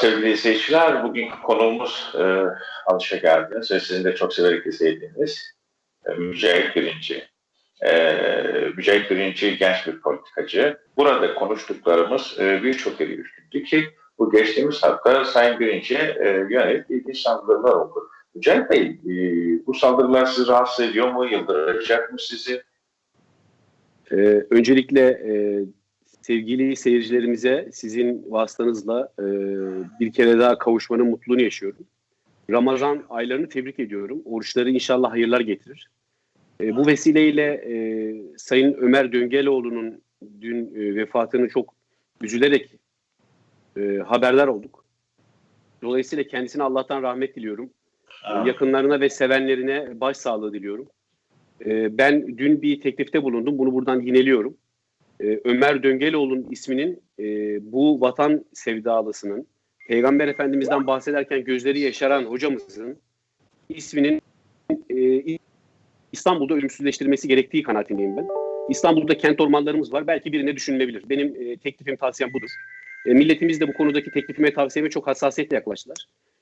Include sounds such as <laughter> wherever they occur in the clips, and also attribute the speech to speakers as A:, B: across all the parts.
A: sevgili izleyiciler. Bugünkü konuğumuz e, alışa geldiniz sizin de çok severek izlediğiniz e, Mücahit Birinci. E, Mücahit Birinci genç bir politikacı. Burada konuştuklarımız e, birçok yeri üstündü ki bu geçtiğimiz hafta Sayın Birinci'ye e, yönelik ilginç saldırılar oldu. Mücahit Bey, e, bu saldırılar sizi rahatsız ediyor mu? Yıldıracak mı sizi?
B: Ee, öncelikle e, sevgili seyircilerimize sizin vasıtanızla e, bir kere daha kavuşmanın mutluluğunu yaşıyorum. Ramazan aylarını tebrik ediyorum. Oruçları inşallah hayırlar getirir. E, bu vesileyle e, Sayın Ömer Döngeloğlu'nun dün e, vefatını çok üzülerek e, haberdar olduk. Dolayısıyla kendisine Allah'tan rahmet diliyorum. Yakınlarına ve sevenlerine başsağlığı diliyorum. Ee, ben dün bir teklifte bulundum. Bunu buradan yineliyorum. Ee, Ömer Döngeloğlu'nun isminin e, bu vatan sevdalısının, Peygamber Efendimiz'den bahsederken gözleri yaşaran hocamızın isminin e, İstanbul'da ölümsüzleştirilmesi gerektiği kanaatindeyim ben. İstanbul'da kent ormanlarımız var. Belki birine düşünülebilir. Benim e, teklifim, tavsiyem budur. E, milletimiz de bu konudaki teklifime, tavsiyeme çok hassasiyetle yaklaştılar.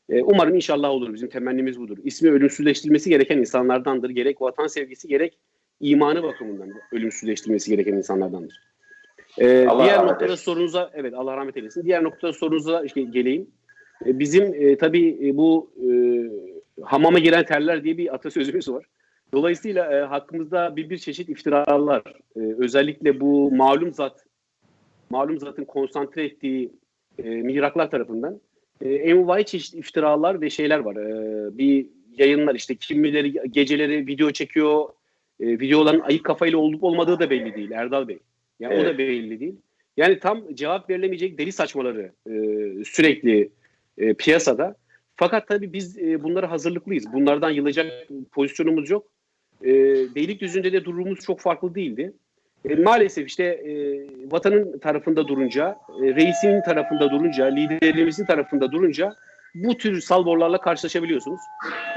B: E, umarım inşallah olur. Bizim temennimiz budur. İsmi ölümsüzleştirilmesi gereken insanlardandır. Gerek vatan sevgisi gerek imanı bakımından da ölümsüzleştirilmesi gereken insanlardandır. E,
A: Allah
B: diğer noktada
A: eylesin.
B: sorunuza evet Allah rahmet eylesin. Diğer noktada sorunuza işte geleyim. E, bizim e, tabii e, bu e, hamama giren terler diye bir atasözümüz var. Dolayısıyla e, hakkımızda bir bir çeşit iftiralar, e, özellikle bu malum zat, malum zatın konsantre ettiği e, mihraklar tarafından e, envai çeşit iftiralar ve şeyler var. E, bir yayınlar işte kimileri geceleri video çekiyor, e, videoların ayık kafayla olup olmadığı da belli değil Erdal Bey. Yani o
A: Evet.
B: da belli değil. Yani tam cevap verilemeyecek deli saçmaları e, sürekli e, piyasada. Fakat tabii biz e, bunlara hazırlıklıyız. Bunlardan yılacak pozisyonumuz yok. E, Beylikdüzü'nde de durumumuz çok farklı değildi. E, maalesef işte e, vatanın tarafında durunca, e, reisinin tarafında durunca, liderimizin tarafında durunca bu tür salvorlarla karşılaşabiliyorsunuz.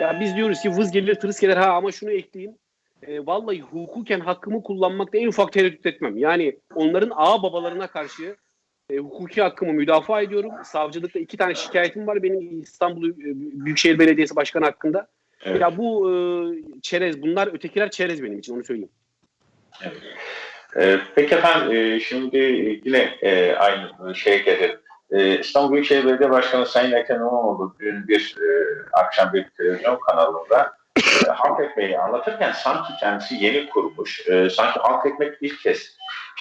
B: Ya biz diyoruz ki vız gelir tırıs gelir ha ama şunu ekleyeyim. E, vallahi hukuken hakkımı kullanmakta en ufak tereddüt etmem. Yani onların ağa babalarına karşı e, hukuki hakkımı müdafaa ediyorum. Savcılıkta iki tane şikayetim var benim İstanbul e, Büyükşehir Belediyesi Başkanı hakkında.
A: Evet.
B: Ya bu e, çerez, bunlar ötekiler çerez benim için onu söyleyeyim.
A: E, peki efendim e, şimdi yine e, aynı şeye gelelim. E, İstanbul Büyükşehir Belediye Başkanı Sayın Ekrem İmamoğlu dün bir e, akşam bir televizyon kanalında halk ekmeği anlatırken sanki kendisi yeni kurmuş, e, sanki halk ekmek ilk kez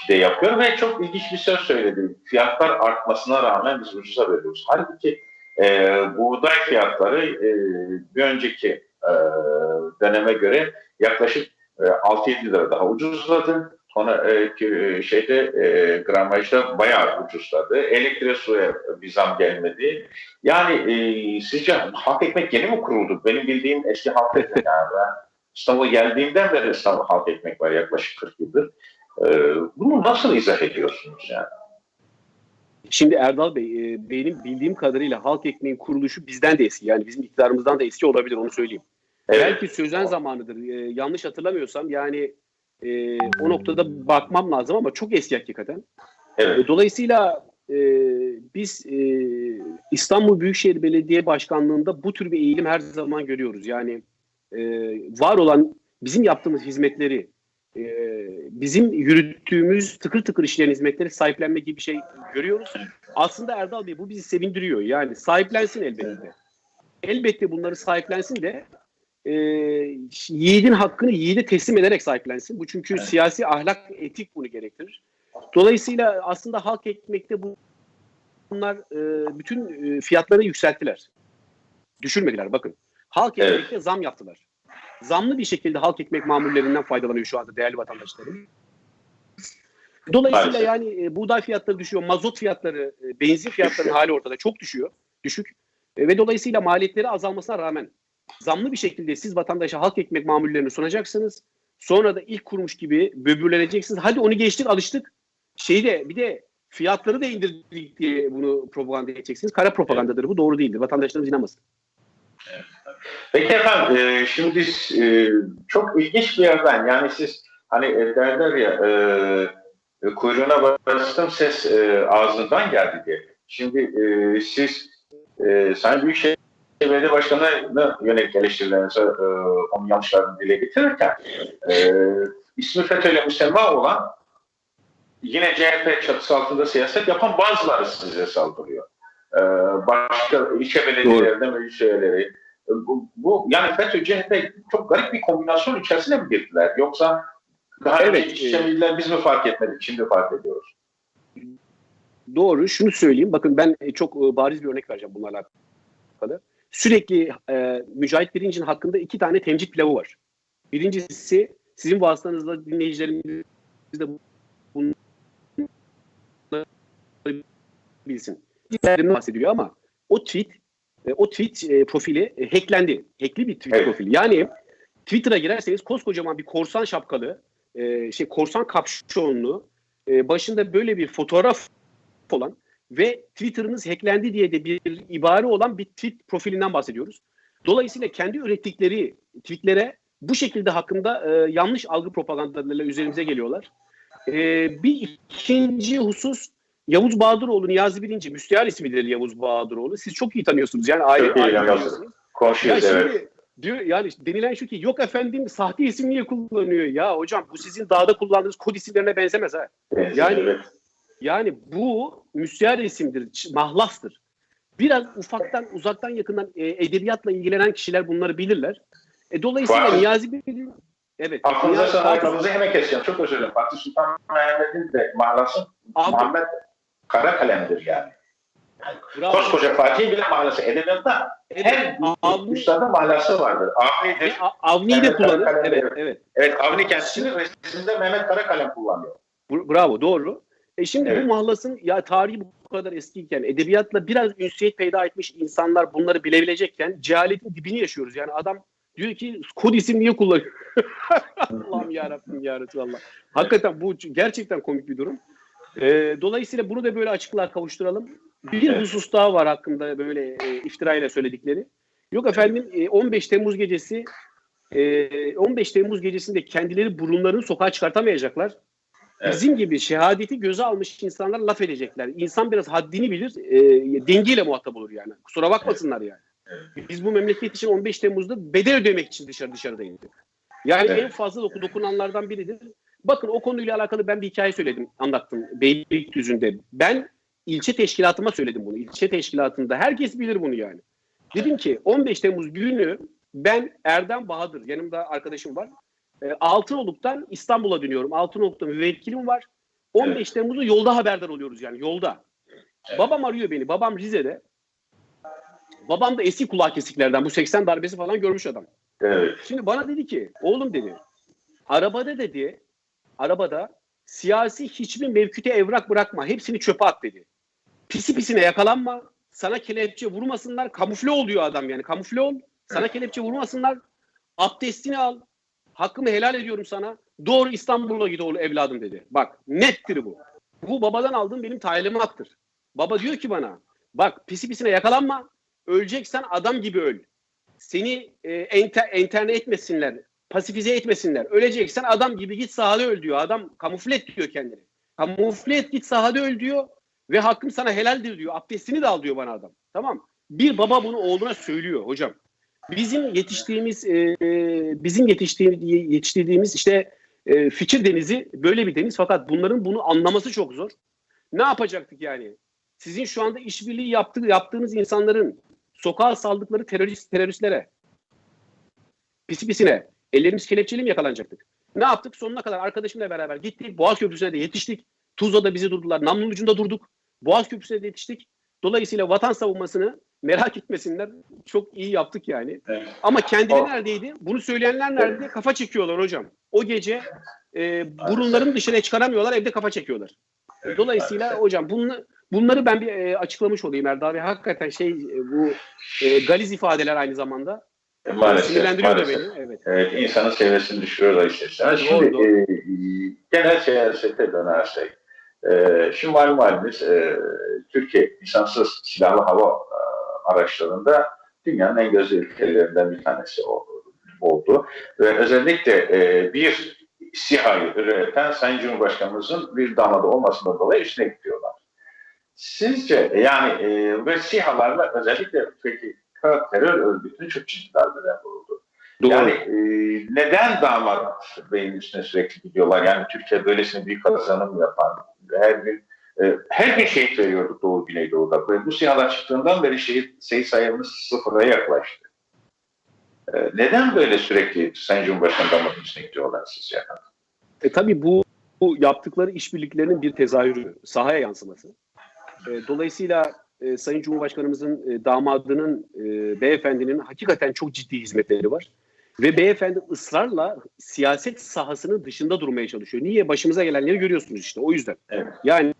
A: de yapıyor ve çok ilginç bir söz söyledi. Fiyatlar artmasına rağmen biz ucuza veriyoruz. Halbuki e, buğday fiyatları e, bir önceki e, döneme göre yaklaşık e, 6-7 lira daha ucuzladı. Sonra e, ki- şeyde e, gramajda bayağı ucuzladı. Elektriğe suya bir zam gelmedi. Yani e, sizce halk ekmek yeni mi kuruldu? Benim bildiğim eski halk ekmek yani ben İstanbul'a geldiğimden beri İstanbul halk ekmek var yaklaşık 40 yıldır. E, bunu nasıl izah ediyorsunuz yani?
B: Şimdi Erdal Bey, e, benim bildiğim kadarıyla halk ekmeğin kuruluşu bizden de eski. Yani bizim iktidarımızdan da eski olabilir onu söyleyeyim.
A: Evet.
B: Belki sözen zamanıdır. E, yanlış hatırlamıyorsam yani e, o noktada bakmam lazım ama çok eski hakikaten.
A: Evet.
B: E, Dolayısıyla e, biz e, İstanbul Büyükşehir Belediye Başkanlığı'nda bu tür bir eğilim her zaman görüyoruz. Yani e, var olan bizim yaptığımız hizmetleri, e, bizim yürüttüğümüz tıkır tıkır işleyen hizmetleri sahiplenme gibi bir şey görüyoruz. Aslında Erdal Bey bu bizi sevindiriyor. Yani sahiplensin elbette. Elbette bunları sahiplensin de e, yiğidin hakkını yiğide teslim ederek sahiplensin. Bu çünkü
A: Evet.
B: siyasi ahlak, etik bunu gerektirir. Dolayısıyla aslında halk ekmekte bu- bunlar e, bütün e, fiyatları yükselttiler. Düşürmediler bakın. Halk
A: Evet.
B: ekmekte zam yaptılar. Zamlı bir şekilde halk ekmek mamullerinden faydalanıyor şu anda değerli vatandaşlarım. Dolayısıyla
A: Maalesef.
B: yani e, buğday fiyatları düşüyor, mazot fiyatları, e, benzin fiyatlarının <laughs> hali ortada çok düşüyor, düşük. E, ve dolayısıyla maliyetleri azalmasına rağmen zamlı bir şekilde siz vatandaşa halk ekmek mamullerini sunacaksınız. Sonra da ilk kurmuş gibi böbürleneceksiniz. Hadi onu geçtik alıştık. Şeyi de bir de fiyatları da indirdik diye bunu propaganda edeceksiniz. Kara propagandadır bu doğru değildir. Vatandaşlarımız inanmasın.
A: Peki efendim e, şimdi e, çok ilginç bir yerden yani siz hani e, derler ya e, e, kuyruğuna bastım ses e, ağzından geldi diye. Şimdi e, siz e, Sayın Büyükşehir Belediye Başkanı'na yönelik eleştirilerinizi, e, onun yanlışlarını dile getirirken e, ismi FETÖ'yle müsemma olan yine CHP çatısı altında siyaset yapan bazıları size saldırıyor. E, başka ilçe belediyelerinde meclis üyeleri. E, bu, bu yani FETÖ CHP çok garip bir kombinasyon içerisine mi girdiler? Yoksa daha
B: Evet,
A: evet, iç içe biz mi fark etmedik? Şimdi fark ediyoruz.
B: Doğru. Şunu söyleyeyim. Bakın ben e, çok e, bariz bir örnek vereceğim bunlarla alakalı. Sürekli e, Mücahit Birinci'nin hakkında iki tane temcit pilavı var. Birincisi sizin vasıtanızla dinleyicilerimiz de bunu bilsin. Diğerlerinden bahsediyor ama o tweet e, o tweet e, profili e, hacklendi. Hackli bir tweet
A: Evet.
B: profili. Yani Twitter'a girerseniz koskocaman bir korsan şapkalı, şey korsan kapşonlu, başında böyle bir fotoğraf olan ve Twitter'ınız hacklendi diye de bir ibare olan bir tweet profilinden bahsediyoruz. Dolayısıyla kendi ürettikleri tweetlere bu şekilde hakkında e, yanlış algı propagandalarıyla üzerimize geliyorlar. E, bir ikinci husus Yavuz Bahadıroğlu, Niyazi Birinci, müstehar ismidir Yavuz Bahadıroğlu. Siz çok iyi tanıyorsunuz. Yani aile,
A: Çok
B: aile
A: tanıyoruz.
B: tanıyorsunuz. Ya
A: Konuşuyoruz evet.
B: şimdi diyor yani denilen şu ki yok efendim sahte isim niye kullanıyor? Ya hocam bu sizin dağda kullandığınız kod isimlerine benzemez ha. Yani-
A: evet.
B: Yani bu müstehar isimdir, ç- mahlastır. Biraz ufaktan, uzaktan, yakından e, edebiyatla ilgilenen kişiler bunları bilirler. E, dolayısıyla
A: Fatih-
B: Niyazi Bey'in evet.
A: Aklınıza
B: Niyazi- Fatih-
A: ayakkabınızı hemen keseceğim. Çok özür dilerim. Fatih Sultan Mehmet'in de mahlası
B: Abi-
A: Muhammed Karakalem'dir yani.
B: Bravo.
A: Koskoca Fatih'in bile mahlası. Edebiyatta her
B: Avni,
A: üstada mahlası vardır. Avni'dir.
B: Avni'yi de kullanır. Evet,
A: evet.
B: evet.
A: Evet Avni kendisini resimde Mehmet Karakalem kullanıyor.
B: Br- Bravo, doğru. E şimdi
A: Evet.
B: bu mahlasın ya tarihi bu kadar eskiyken, edebiyatla biraz ünsiyet peyda etmiş insanlar bunları bilebilecekken cehaletin dibini yaşıyoruz. Yani adam diyor ki kod isim niye kullanıyor? <laughs> Allah'ım yarabbim ya Resulallah. Hakikaten bu gerçekten komik bir durum. E, dolayısıyla bunu da böyle açıklığa kavuşturalım. Bir
A: Evet.
B: husus daha var hakkında böyle e, iftirayla söyledikleri. Yok efendim e, 15 Temmuz gecesi e, 15 Temmuz gecesinde kendileri burunlarını sokağa çıkartamayacaklar.
A: Evet.
B: Bizim gibi şehadeti göze almış insanlar laf edecekler. İnsan biraz haddini bilir, e, dengeyle muhatap olur yani. Kusura bakmasınlar yani. Biz bu memleket için 15 Temmuz'da bedel ödemek için dışarı dışarıdayız. Yani
A: Evet.
B: en fazla doku- dokunanlardan biridir. Bakın o konuyla alakalı ben bir hikaye söyledim, anlattım Beylikdüzü'nde. Ben ilçe teşkilatıma söyledim bunu. İlçe teşkilatında herkes bilir bunu yani. Dedim ki 15 Temmuz günü ben Erdem Bahadır, yanımda arkadaşım var. E, Altınoluk'tan İstanbul'a dönüyorum. Altınoluk'ta müvekkilim var. 15 Temmuz'u yolda haberdar oluyoruz yani yolda.
A: Evet.
B: Babam arıyor beni. Babam Rize'de. Babam da eski kulak kesiklerden. Bu 80 darbesi falan görmüş adam.
A: Evet.
B: Şimdi bana dedi ki oğlum dedi arabada dedi arabada siyasi hiçbir mevküte evrak bırakma. Hepsini çöpe at dedi. Pisi pisine yakalanma. Sana kelepçe vurmasınlar. Kamufle oluyor adam yani. Kamufle ol. Sana kelepçe vurmasınlar. Abdestini al. Hakkımı helal ediyorum sana. Doğru İstanbul'a git oğlu evladım dedi. Bak nettir bu. Bu babadan aldığım benim talimattır. Baba diyor ki bana bak pisi pisine yakalanma. Öleceksen adam gibi öl. Seni e, enter, enterne etmesinler. Pasifize etmesinler. Öleceksen adam gibi git sahada öl diyor. Adam kamufle et diyor kendini. Kamufle et git sahada öl diyor. Ve hakkım sana helaldir diyor. Abdestini de al diyor bana adam. Tamam. Bir baba bunu oğluna söylüyor hocam. Bizim yetiştiğimiz e, bizim yetiştiğimiz yetiştirdiğimiz işte e, fikir denizi böyle bir deniz fakat bunların bunu anlaması çok zor. Ne yapacaktık yani? Sizin şu anda işbirliği yaptığı, yaptığınız insanların sokağa saldıkları terörist teröristlere pisi pisine ellerimiz kelepçeli mi yakalanacaktık? Ne yaptık? Sonuna kadar arkadaşımla beraber gittik. Boğaz Köprüsü'ne de yetiştik. Tuzla'da bizi durdular. Namlunun ucunda durduk. Boğaz Köprüsü'ne de yetiştik. Dolayısıyla vatan savunmasını merak etmesinler. Çok iyi yaptık yani.
A: Evet.
B: Ama kendileri
A: O-
B: neredeydi? Bunu söyleyenler nerede? Kafa çekiyorlar hocam. O gece e, burunlarını dışarıya çıkaramıyorlar, evde kafa çekiyorlar. Dolayısıyla hocam bunu, bunları ben bir e, açıklamış olayım Erdal Bey. Hakikaten şey e, bu e, galiz ifadeler aynı zamanda.
A: Maalesef.
B: Sinirlendiriyor da
A: maalesef.
B: beni. Evet.
A: Evet, insanın seviyesini düşürüyorlar işte. Yani şimdi
B: Doğru,
A: e, genel siyasete dönersek, e, şimdi malum halimiz e, Türkiye insansız silahlı hava e, araçlarında dünyanın en gözde ülkelerinden bir tanesi oldu. Ve özellikle e, bir SİHA'yı üreten Sayın Cumhurbaşkanımızın bir damada olmasından dolayı üstüne gidiyorlar. Sizce yani e, ve SİHA'larla özellikle peki terör örgütünü çok ciddi darbeler vuruldu.
B: Doğru.
A: Yani e, neden damat beyin üstüne sürekli gidiyorlar? Yani Türkiye böylesine büyük kazanım yapan, her e, her gün şehit veriyorduk Doğu Güneydoğu'da. Ve bu SİHA'lar çıktığından beri şehit sayı sayımız sıfıra yaklaştı. E, neden böyle sürekli Sayın Cumhurbaşkanı üstüne gidiyorlar sizce?
B: E, tabii bu, bu yaptıkları işbirliklerinin bir tezahürü, sahaya yansıması. E, dolayısıyla e, Sayın Cumhurbaşkanımızın e, damadının, e, beyefendinin hakikaten çok ciddi hizmetleri var. Ve beyefendi ısrarla siyaset sahasının dışında durmaya çalışıyor. Niye? Başımıza gelenleri görüyorsunuz işte o yüzden.
A: Evet.
B: Yani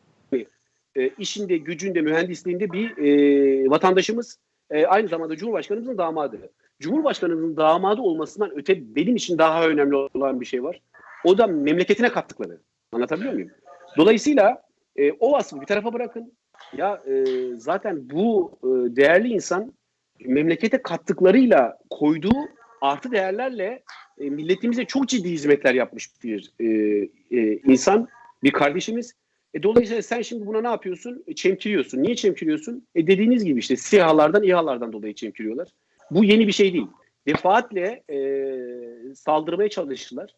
B: e, işinde, gücünde, mühendisliğinde bir e, vatandaşımız e, aynı zamanda Cumhurbaşkanımızın damadı. Cumhurbaşkanımızın damadı olmasından öte benim için daha önemli olan bir şey var. O da memleketine kattıkları. Anlatabiliyor muyum? Dolayısıyla e, o vasfı bir tarafa bırakın. Ya e, zaten bu e, değerli insan memlekete kattıklarıyla koyduğu artı değerlerle e, milletimize çok ciddi hizmetler yapmış bir e, e, insan, bir kardeşimiz. E, dolayısıyla sen şimdi buna ne yapıyorsun? E, çemkiriyorsun. Niye çemkiriyorsun? E, dediğiniz gibi işte SİHA'lardan, İHA'lardan dolayı çemkiriyorlar. Bu yeni bir şey değil. Defaatle e, saldırmaya çalıştılar.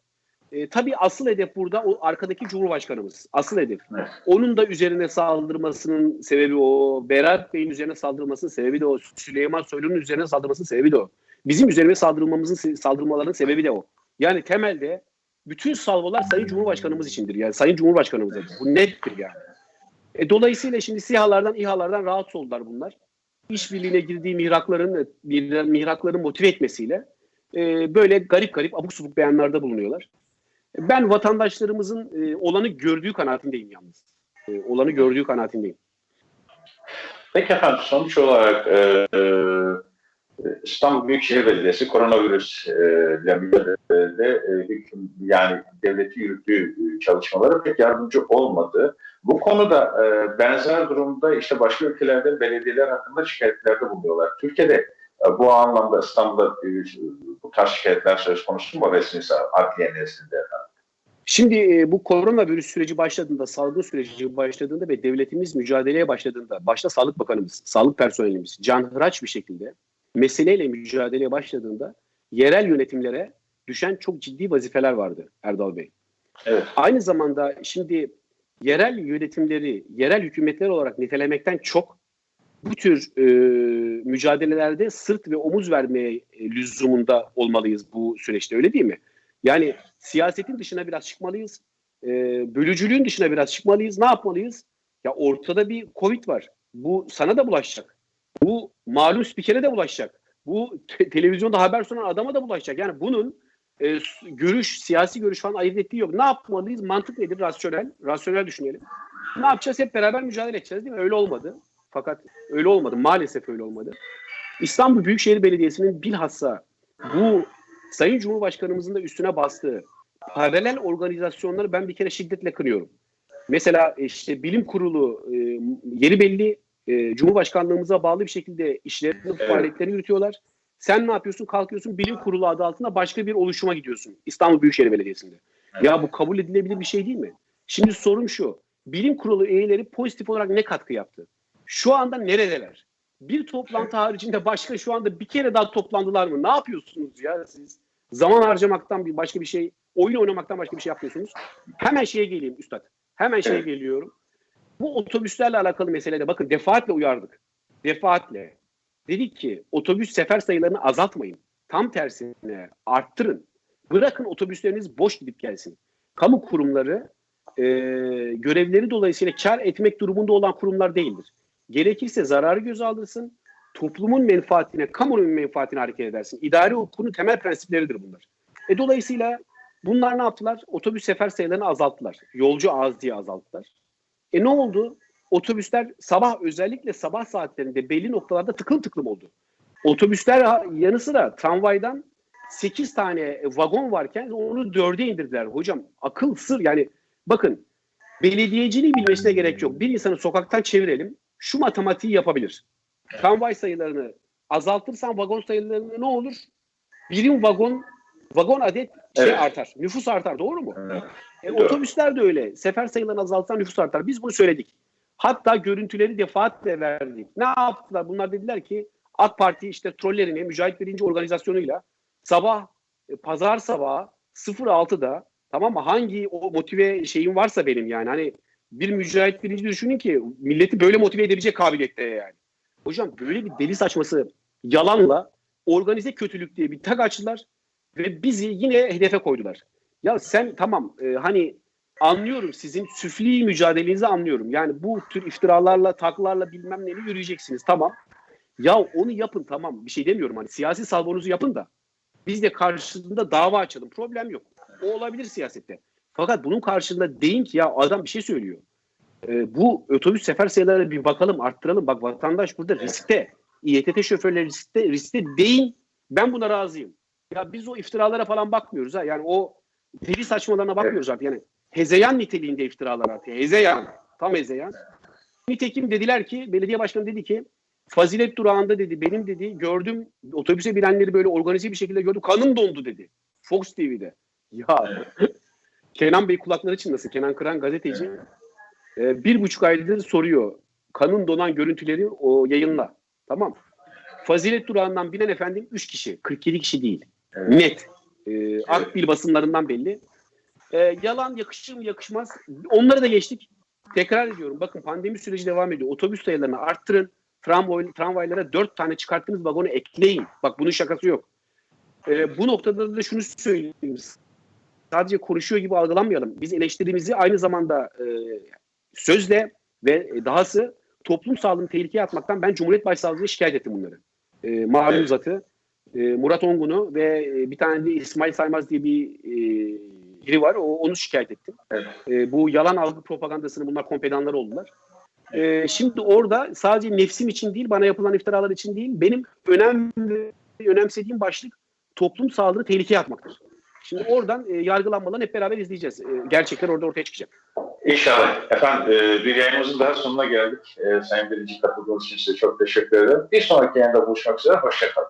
B: E, tabii asıl hedef burada o arkadaki Cumhurbaşkanımız. Asıl hedef.
A: Evet.
B: Onun da üzerine saldırmasının sebebi o. Berat Bey'in üzerine saldırmasının sebebi de o. Süleyman Soylu'nun üzerine saldırmasının sebebi de o. Bizim üzerine saldırmamızın saldırmaların sebebi de o. Yani temelde bütün salvolar Sayın Cumhurbaşkanımız içindir. Yani Sayın Cumhurbaşkanımıza. Bu nettir yani. E, dolayısıyla şimdi SİHA'lardan, İHA'lardan rahatsız oldular bunlar. İşbirliğine girdiği mihrakların, mihrakların motive etmesiyle e, böyle garip garip abuk subuk beyanlarda bulunuyorlar. Ben vatandaşlarımızın e, olanı gördüğü kanaatindeyim yalnız. E, olanı gördüğü kanaatindeyim.
A: Peki efendim sonuç olarak e, e, İstanbul Büyükşehir Belediyesi koronavirüs e, mücadelede e, hüküm, yani devleti yürüttüğü e, çalışmalara pek yardımcı olmadı. Bu konuda benzer durumda işte başka ülkelerde belediyeler hakkında şikayetlerde bulunuyorlar. Türkiye'de bu anlamda İstanbul'da bu tarz şikayetler söz konusu mu resmi adliye nezdinde?
B: Şimdi bu koronavirüs süreci başladığında, salgın süreci başladığında ve devletimiz mücadeleye başladığında, başta Sağlık Bakanımız, sağlık personelimiz canhıraç bir şekilde meseleyle mücadeleye başladığında yerel yönetimlere düşen çok ciddi vazifeler vardı Erdal Bey.
A: Evet.
B: Aynı zamanda şimdi yerel yönetimleri, yerel hükümetler olarak nitelemekten çok bu tür e, mücadelelerde sırt ve omuz vermeye e, lüzumunda olmalıyız bu süreçte öyle değil mi? Yani siyasetin dışına biraz çıkmalıyız. E, bölücülüğün dışına biraz çıkmalıyız. Ne yapmalıyız? Ya ortada bir Covid var. Bu sana da bulaşacak. Bu malum spikere de bulaşacak. Bu te- televizyonda haber sunan adama da bulaşacak. Yani bunun e, görüş, siyasi görüş falan ayırt ettiği yok. Ne yapmalıyız? Mantık nedir? Rasyonel. Rasyonel düşünelim. Ne yapacağız? Hep beraber mücadele edeceğiz değil mi? Öyle olmadı. Fakat öyle olmadı. Maalesef öyle olmadı. İstanbul Büyükşehir Belediyesi'nin bilhassa bu Sayın Cumhurbaşkanımızın da üstüne bastığı paralel organizasyonları ben bir kere şiddetle kınıyorum. Mesela işte bilim kurulu e, yeri belli e, Cumhurbaşkanlığımıza bağlı bir şekilde işlerini,
A: Evet.
B: faaliyetlerini yürütüyorlar. Sen ne yapıyorsun? Kalkıyorsun bilim kurulu adı altında başka bir oluşuma gidiyorsun. İstanbul Büyükşehir Belediyesi'nde. Ya bu kabul edilebilir bir şey değil mi? Şimdi sorum şu. Bilim kurulu üyeleri pozitif olarak ne katkı yaptı? Şu anda neredeler? Bir toplantı haricinde başka şu anda bir kere daha toplandılar mı? Ne yapıyorsunuz ya siz? Zaman harcamaktan bir başka bir şey, oyun oynamaktan başka bir şey yapmıyorsunuz. Hemen şeye geleyim üstad. Hemen şeye
A: Evet.
B: geliyorum. Bu otobüslerle alakalı meselede bakın defaatle uyardık. Defaatle. Dedik ki otobüs sefer sayılarını azaltmayın. Tam tersine arttırın. Bırakın otobüsleriniz boş gidip gelsin. Kamu kurumları e, görevleri dolayısıyla kar etmek durumunda olan kurumlar değildir. Gerekirse zararı göze alırsın, toplumun menfaatine, kamunun menfaatine hareket edersin. İdari hukukun temel prensipleridir bunlar. E, dolayısıyla bunlar ne yaptılar? Otobüs sefer sayılarını azalttılar. Yolcu az diye azalttılar. E ne oldu? Otobüsler sabah özellikle sabah saatlerinde belli noktalarda tıklım tıklım oldu. Otobüsler yanı sıra tramvaydan 8 tane vagon varken onu 4'e indirdiler. Hocam akıl sır yani bakın belediyeciliği bilmesine gerek yok. Bir insanı sokaktan çevirelim şu matematiği yapabilir. Tramvay sayılarını azaltırsan vagon sayılarını ne olur? Birim vagon vagon adet şey
A: Evet.
B: artar. Nüfus artar doğru mu?
A: Evet.
B: E, otobüsler de öyle. Sefer sayılarını azaltsan nüfus artar. Biz bunu söyledik. Hatta görüntüleri defaatle verdik. Ne yaptılar? Bunlar dediler ki AK Parti işte trollerini Mücahit Birinci organizasyonuyla sabah e, pazar sabahı 06'da tamam mı? Hangi o motive şeyim varsa benim yani hani bir Mücahit Birinci düşünün ki milleti böyle motive edebilecek kabiliyette yani. Hocam böyle bir deli saçması yalanla organize kötülük diye bir tag açtılar ve bizi yine hedefe koydular. Ya sen tamam e, hani anlıyorum sizin süfli mücadelenizi anlıyorum. Yani bu tür iftiralarla, taklarla bilmem neyle yürüyeceksiniz tamam. Ya onu yapın tamam bir şey demiyorum hani siyasi salvonuzu yapın da biz de karşılığında dava açalım problem yok. O olabilir siyasette. Fakat bunun karşılığında deyin ki ya adam bir şey söylüyor. E, bu otobüs sefer sayılarına bir bakalım arttıralım. Bak vatandaş burada riskte. İETT şoförleri riskte, riskte deyin. Ben buna razıyım. Ya biz o iftiralara falan bakmıyoruz ha. Yani o deli saçmalarına bakmıyoruz artık. Yani hezeyan niteliğinde iftiralar artık. Hezeyan. Tam hezeyan. Nitekim dediler ki, belediye başkanı dedi ki Fazilet durağında dedi, benim dedi, gördüm otobüse binenleri böyle organize bir şekilde gördüm. Kanım dondu dedi. Fox TV'de. Ya Kenan Bey kulakları çınlasın. Kenan Kıran gazeteci. Ee, bir buçuk aydır soruyor. Kanın donan görüntüleri o yayınla. Tamam. Fazilet durağından binen efendim 3 kişi. 47 kişi değil.
A: Evet.
B: Net. Ee, Akbil basınlarından belli. Ee, yalan yakışır mı yakışmaz. Onları da geçtik. Tekrar ediyorum. Bakın pandemi süreci devam ediyor. Otobüs sayılarını arttırın. Tramvay, tramvaylara 4 tane çıkarttığınız vagonu ekleyin. Bak bunun şakası yok. Ee, bu noktada da şunu söyleyeyim. Sadece konuşuyor gibi algılanmayalım. Biz eleştirimizi aynı zamanda e, sözle ve dahası toplum sağlığını tehlikeye atmaktan ben Cumhuriyet Başsavcılığı'na şikayet ettim bunları. E, malum
A: Evet.
B: zatı e, Murat Ongun'u ve e, bir tane de İsmail Saymaz diye bir e, biri var. O, onu şikayet ettim.
A: Evet.
B: E, bu yalan algı propagandasını bunlar kompedanları oldular. E, şimdi orada sadece nefsim için değil, bana yapılan iftiralar için değil, benim önemli, önemsediğim başlık toplum sağlığını tehlikeye atmaktır. Şimdi oradan e, yargılanmalarını hep beraber izleyeceğiz. E, gerçekler orada ortaya çıkacak.
A: İnşallah. Efendim e, bir yayınımızın daha sonuna geldik. E, Sayın Birinci katıldığınız için size çok teşekkür ederim. Bir sonraki yayında buluşmak üzere. Hoşçakalın.